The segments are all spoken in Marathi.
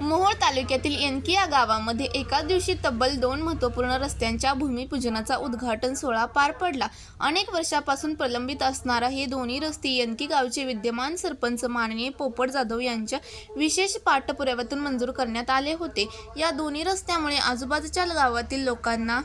मोहोळ तालुक्यातील येनकी या गावामध्ये एका दिवशी तब्बल दोन महत्त्वपूर्ण रस्त्यांच्या भूमिपूजनाचा उद्घाटन सोहळा पार पडला. अनेक वर्षापासून प्रलंबित असणारा हे दोन्ही रस्ते येनकी गावचे विद्यमान सरपंच माननीय पोपट जाधव यांच्या विशेष पाठपुराव्यातून मंजूर करण्यात आले होते. या दोन्ही रस्त्यामुळे आजूबाजूच्या गावातील लोकांना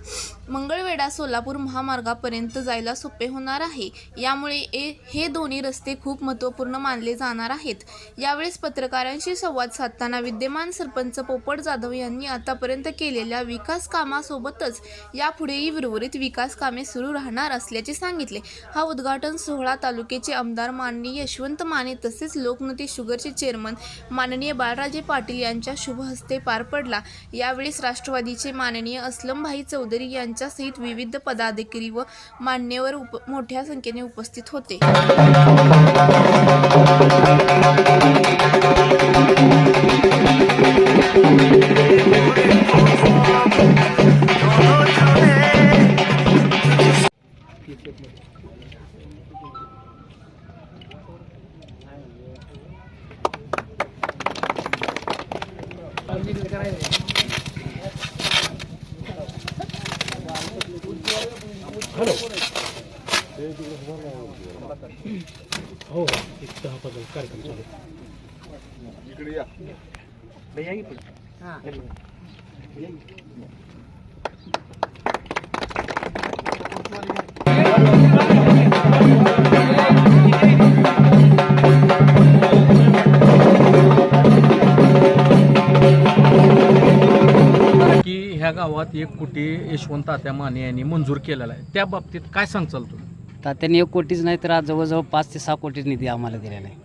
मंगळवेढा सोलापूर महामार्गापर्यंत जायला सोपे होणार आहे. यामुळे ए- हे दोन्ही रस्ते खूप महत्त्वपूर्ण मानले जाणार आहेत. यावेळेस पत्रकारांशी संवाद साधताना विद्यमान सरपंच पोपट जाधव यांनी आतापर्यंत केलेल्या विकास कामासोबतच यापुढेही उर्वरित विकास कामे सुरू राहणार असल्याचे सांगितले. हा उद्घाटन सोहळा तालुक्याचे आमदार माननीय यशवंत माने तसेच लोकनती शुगरचे चेअरमन माननीय बाळराजे पाटील यांच्या शुभहस्ते पार पडला. यावेळेस राष्ट्रवादीचे माननीय असलमभाई चौधरी यांच्यासहित विविध पदाधिकारी व मान्यवर उप मोठ्या संख्येने उपस्थित होते. हो एक दहा पंधरा कार्यक्रम चालू की ह्या गावात एक कोटी यशवंत तात्या माने यांनी मंजूर केलेला आहे. त्या बाबतीत काय सांगचाल तुम्ही? तात्याने एक कोटीच नाही तर आज जवळजवळ पाच ते सहा कोटी निधी आम्हाला दिलेला आहे.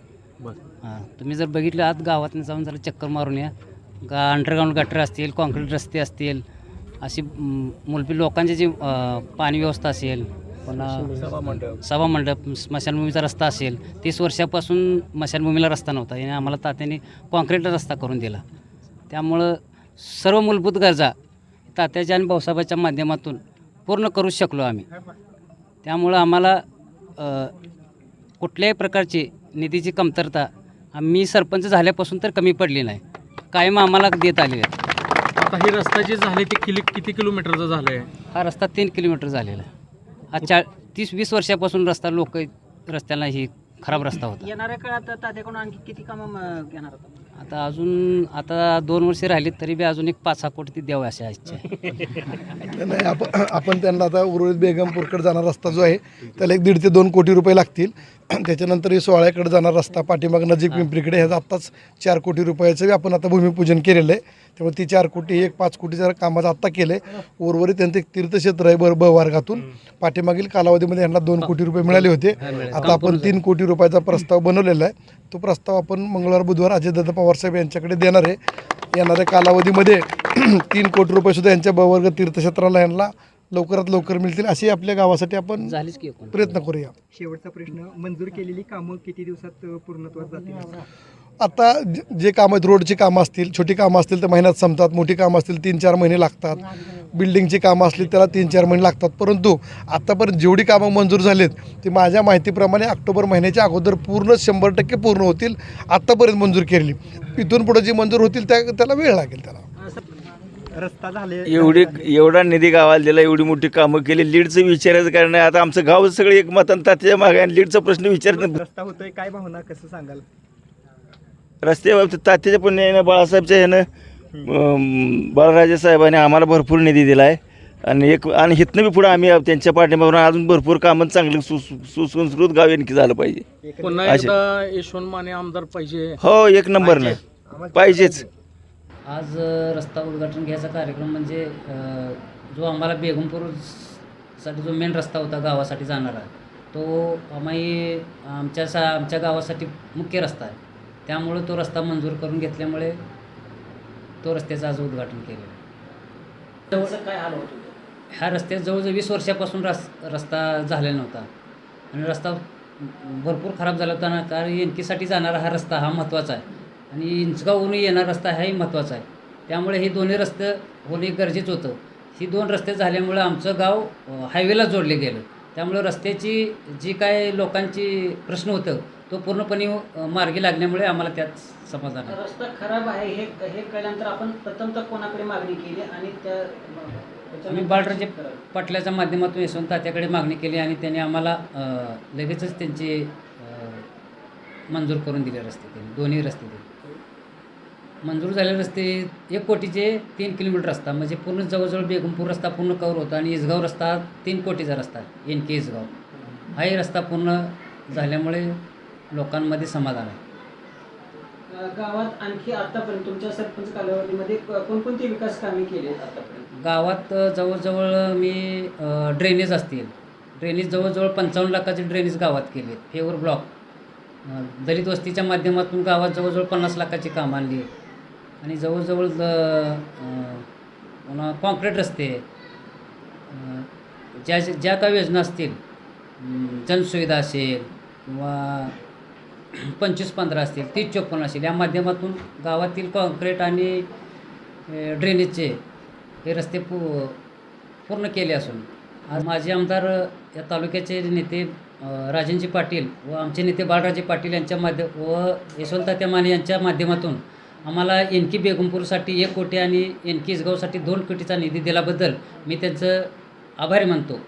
हां तुम्ही जर बघितलं आत गावात जाऊन जरा चक्कर मारून या. गा अंडरग्राऊंड गटर असतील कॉन्क्रीट रस्ते असतील अशी म, मूलभूत लोकांची जी अ, पाणी व्यवस्था असेल पुन्हा सभा मंडप सभा मंडप स्मशानभूमीचा रस्ता असेल तीस वर्षापासून स्मशानभूमीला रस्ता नव्हता. याने आम्हाला तात्याने कॉन्क्रीटचा रस्ता करून दिला. त्यामुळं सर्व मूलभूत गरजा तात्याच्या आणि भाऊसाहेबाच्या माध्यमातून पूर्ण करू शकलो आम्ही. त्यामुळं आम्हाला अ, कुठल्याही प्रकारची निधीची कमतरता आम्ही सरपंच झाल्यापासून तर कमी पडली नाही. कायम आम्हाला देत आली आहे आता हे रस्ता जे झाले ते किती किती किलोमीटरचं झालं आहे हा रस्ता तीन किलोमीटर झालेला आहे. हा चा तीस वीस वर्षापासून रस्ता लोक रस्त्याला ही खराब रस्ता होता. येणाऱ्या काळात तात्याकडून आणखी किती कामं म, घेणार होता? आता अजून आता दोन वर्षे राहिली तरी बी अजून एक पाच सहा कोटी ती द्यावे अशा इच्छा आहे. नाही आपण आपण त्यांना आता उर्वरित बेगमपूरकडे जाणारा रस्ता जो आहे त्याला एक दीड ते दोन कोटी रुपये लागतील. त्याच्यानंतर हे सोहळ्याकडे जाणारा रस्ता पाठीमाग नजीक पिंपरीकडे ह्याचा आत्ताच चार कोटी रुपयाचं बी आपण आता भूमिपूजन केलेलं आहे. त्यामुळे ती चार कोटी एक पाच कोटीचं कामाचं आत्ता केलं आहे उर्वरित त्यांचं एक तीर्थक्षेत्र आहे बर ब वर्गातून पाठीमागील कालावधीमध्ये यांना दोन कोटी रुपये मिळाले होते. आता आपण तीन कोटी रुपयाचा प्रस्ताव बनवलेला आहे. तो प्रस्ताव आपण मंगळवार बुधवार अजयदत्त पवारसाहेब यांच्याकडे देणार आहे. येणाऱ्या कालावधीमध्ये तीन कोटी रुपये सुद्धा यांच्या बवर्ग तीर्थक्षेत्राला यांना लवकरात लवकर मिळतील. अशी आपल्या गावासाठी आपण प्रयत्न करूया. शेवटचा प्रश्न मंजूर केलेली कामं किती दिवसात अ, पूर्णत्वास जातील? आता जे- जे कामं आहेत रोडची कामं असतील छोटी कामं असतील तर महिन्यात संपतात मोठी कामं असतील तीन चार महिने लागतात. बिल्डिंगची कामं असली त्याला तीन चार महिने लागतात. परंतु आत्तापर्यंत जेवढी कामं मंजूर झालीत ती माझ्या माहितीप्रमाणे ऑक्टोबर महिन्याच्या अगोदर पूर्ण शंभर टक्के पूर्ण होतील आत्तापर्यंत मंजूर केलेली. इथून पुढे जी मंजूर होतील त्या त्याला वेळ लागेल त्याला. रस्ता झाले. एवढी एवढा निधी गावाला दिला एवढी मोठी कामं केली. लीडचं विचारायचं कारण नाही. आता आमचं गाव सगळं एक मतान तात्याच्या मागे आणि लीडचा प्रश्न विचारत रस्ता होतोय काय भावना कसं सांगाल? रस्ते बाबतीत तात्याच्या पुण्यानं बाळासाहेबच्या ह्यानं बाळराजे साहेबांनी आम्हाला भरपूर निधी दिला आहे आणि एक आणि हिथनं बी पुढं आम्ही त्यांच्या पाठीमागून अजून भरपूर कामं चांगली सुसंस्कृत गाव आणखी झालं पाहिजे. पुन्हा एकदा यशवंत माने आमदार पाहिजे. हो एक नंबरनं पाहिजेच. आज रस्ता उद्घाटन घ्यायचा कार्यक्रम म्हणजे जो आम्हाला बेगमपूरसाठी जो मेन रस्ता होता गावासाठी जाणारा तो आम्ही आमच्या सा आमच्या गावासाठी मुख्य रस्ता आहे. त्यामुळे तो रस्ता मंजूर करून घेतल्यामुळे तो रस्त्याचं आज उद्घाटन केलं. काय हाल होत ह्या रस्त्यात जवळजवळ वीस वर्षापासून रस रस्ता झालेला नव्हता. आणि रस्ता भरपूर खराब झाला होता ना कारण एनकीसाठी जाणारा हा रस्ता हा महत्त्वाचा आहे. आणि इंचगावहून येणारा रस्ता हाही महत्त्वाचा आहे. त्यामुळे हे दोन्ही रस्ते होणे गरजेचं होतं. ही दोन रस्ते झाल्यामुळं आमचं गाव हायवेला जोडले गेलं. त्यामुळे रस्त्याची जी काय लोकांची प्रश्न होतं तो पूर्णपणे मार्गी लागल्यामुळे आम्हाला त्यात समाधान आहे रस्ता खराब आहे हे हे कळल्यानंतर आपण प्रथमतः कोणाकडे मागणी केली आणि त्या आम्ही बाळराजे कराल. पाटलाच्या माध्यमातून यशवंत तात्याकडे मागणी केली आणि त्यांनी आम्हाला लगेचच त्यांची मंजूर करून दिले रस्ते त्यांनी दोन्ही रस्ते ते मंजूर झालेले रस्ते एक कोटीचे तीन किलोमीटर रस्ता म्हणजे पूर्ण जवळजवळ बेगमपूर रस्ता पूर्ण कवर होता आणि इसगाव रस्ता तीन कोटीचा रस्ता एन के इसगाव. हाही रस्ता पूर्ण झाल्यामुळे लोकांमध्ये समाधान आहे. गावात आणखी आतापर्यंत तुमच्या सरपंच कालावधीमध्ये कोणकोणती विकास कामे केली आहेत आतापर्यंत? गावात जवळजवळ मी ड्रेनेज असतील. ड्रेनेज जवळजवळ पंचावन्न लाखाचे ड्रेनेज गावात केले फेवर ब्लॉक दलित वस्तीच्या माध्यमातून गावात जवळजवळ पन्नास लाखाची कामं आणली. आणि जवळजवळ पुन्हा कॉन्क्रीट रस्ते ज्या ज्या काही योजना असतील जनसुविधा असेल किंवा पंचवीस पंधरा असतील तीस चोपन्न असेल या माध्यमातून गावातील कॉन्क्रीट आणि ड्रेनेजचे हे रस्ते पू पूर्ण केले असून. आज माजी आमदार या तालुक्याचे नेते अ, राजनजी पाटील व आमचे नेते बाळराजे पाटील यांच्या माध्य व यशवंत माने यांच्या माध्यमातून आम्हाला एनकी बेगमपूरसाठी एक कोटी आणि एनकी इसगावसाठी दोन कोटीचा निधी दिल्याबद्दल मी त्यांचं आभारी मानतो.